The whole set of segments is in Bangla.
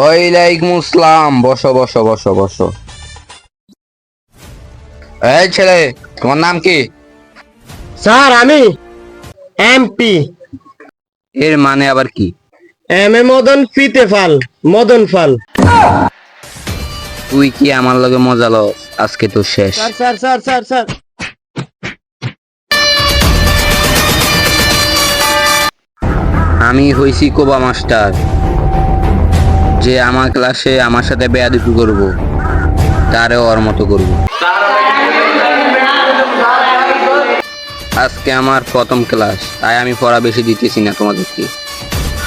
ওয়ালাইকুম আসসালাম। বসো বসো বসো বসো। এই ছেলে তোমার নাম কি? স্যার আমি এমপি। এর মানে আবার কি? এম এ মদন ফিতে ফাল মদন ফাল। তুই কি আমার লগে মজা লস? আজকে তো শেষ। Sir sir sir sir sir. আমি হইছি কোবা মাস্টার। যে আমার ক্লাসে আমার সাথে বেয়াদুপি করব তারে ওর মতো করব। আজকে আমার প্রথম ক্লাস তাই আমি পড়া বেশি দিতেছি না তোমাদেরকে।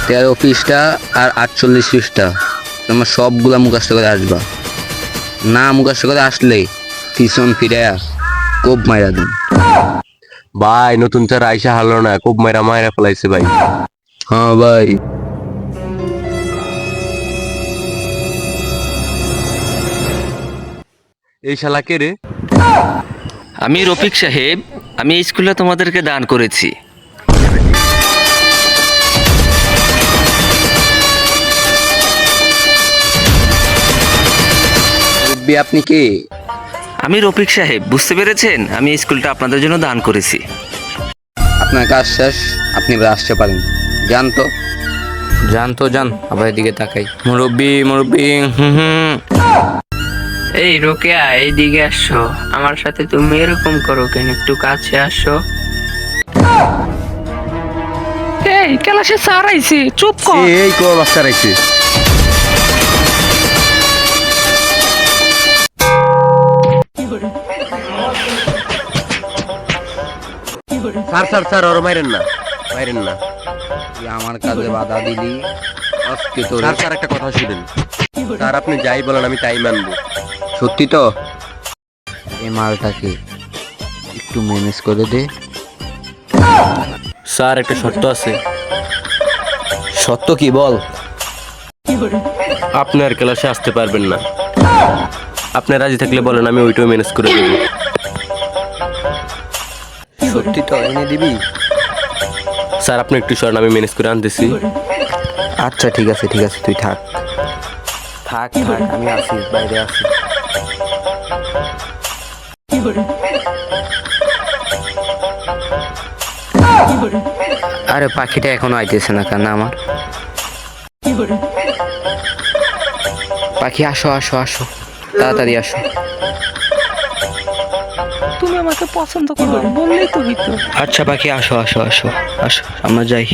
তেরো পৃষ্ঠা আর আটচল্লিশ পৃষ্ঠা তোমার সবগুলা মুখস্থ করে আসবা। না মুখস্থ করে আসলে পিছন ফিরে কোপ মাইরা দিন। ভাই নতুন চার আইসা হারলো না খুব মাইরা মাইরা ফেলাইছে ভাই। হ্যাঁ ভাই। এই শালা কে রে? আমি রফিক সাহেব আমি এই স্কুলে তোমাদেরকে দান করেছি। মুরব্বি আপনি কে? আমি রফিক সাহেব বুঝতে পেরেছেন? আমি এই স্কুলটা আপনাদের জন্য দান করেছি। আপনার কাজ শেষ আপনি এবার আসতে পারেন। যান তো। যান তো যান। আবার এদিকে তাকাই। মুরব্বি মুরব্বি হুম হুম। এই রোকেয়া এইদিকে আসো। আমার সাথে তুমি এরকম করো কেন? একটু কাছে আসো। এই ক্লাসে স্যার আইছে। চুপ কর। এই, কোন মাস্টার আইছে। স্যার স্যার স্যার ওর মাইরেন না। মাইরেন না। তুই আমার কাজে বাধা দিলি। আজকে তোর স্যার স্যার একটা কথা শুনেন। স্যার আপনি যাই বলেন আমি তাই মানবো। সত্যি তো? এই মালটাকে একটু ম্যানেজ করে দে। স্যার একটা শর্ত আছে। সত্য কি বল? আপনি আর ক্লাসে আসতে পারবেন না। আপনি রাজি থাকলে বলেন আমি ওইটাও ম্যানেজ করে দেবো। সত্যি তো এনে দিবি? স্যার আপনি একটু সরেন আমি ম্যানেজ করে আনতেছি। আচ্ছা ঠিক আছে ঠিক আছে তুই থাক। থাক থাক আমি আসি বাইরে আসি। আরে পাখিটা এখনও আইতেছে না কেন আমার? পাখি আসো আসো আসো। তাড়াতাড়ি আসো। তুমি আমাকে পছন্দ করো বললেই তো হইতো। আচ্ছা পাখি আসো আসো আসো আসো আমরা যাই।